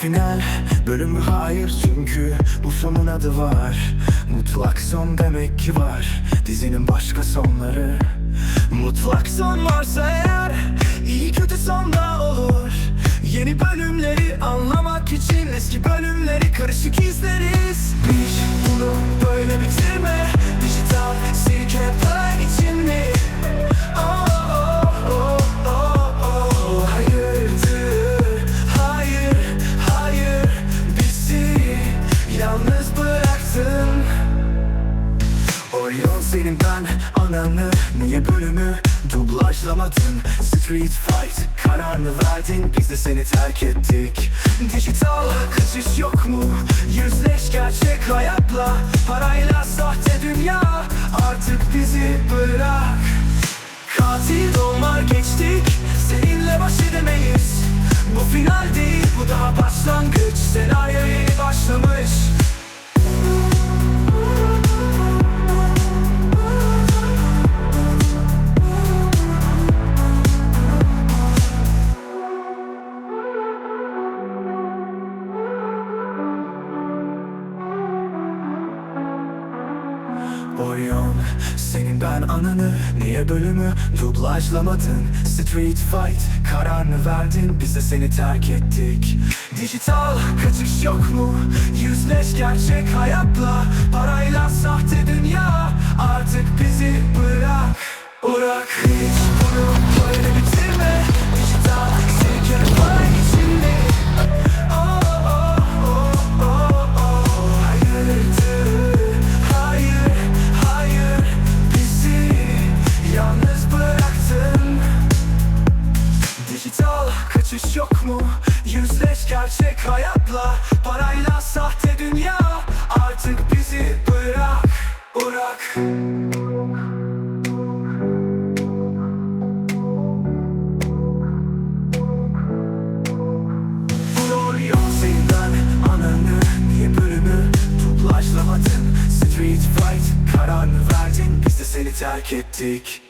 final bölümü hayır çünkü bu sonun adı var. Mutlak son demek ki var dizinin başka sonları. Mutlak son varsa eğer iyi kötü son da olur. Yeni bölümleri anlamak için eski bölümleri karışık izleriz bıraktın Orion senin ben ananı. Niye bölümü dublajlamadın? Street fight kararını verdin. Biz de seni terk ettik. Dijital kaçış yok mu? Yüzleş gerçek hayatla. Parayla sahte dünya. Artık bizi bırak. Katil dolmar geçtik. Seninle baş edemeyiz. Bu final değil bu daha başlangıç. Senaryo yeni başlamış Orion Senin ben ananı Niye bölümü dublajlamadın? Street fight kararını verdin Biz de seni terk ettik. Dijital kaçış yok mu? Yüzleş gerçek hayatla. Parayla sahte dünya Artık bizi bırak Bırak kaçış yok mu? Yüzleş gerçek hayatla. Parayla sahte dünya. Artık bizi bırak, bırak. Orion senden ananı Niye bölümü dublajlamadın Street fight kararını verdin. Biz de seni terk ettik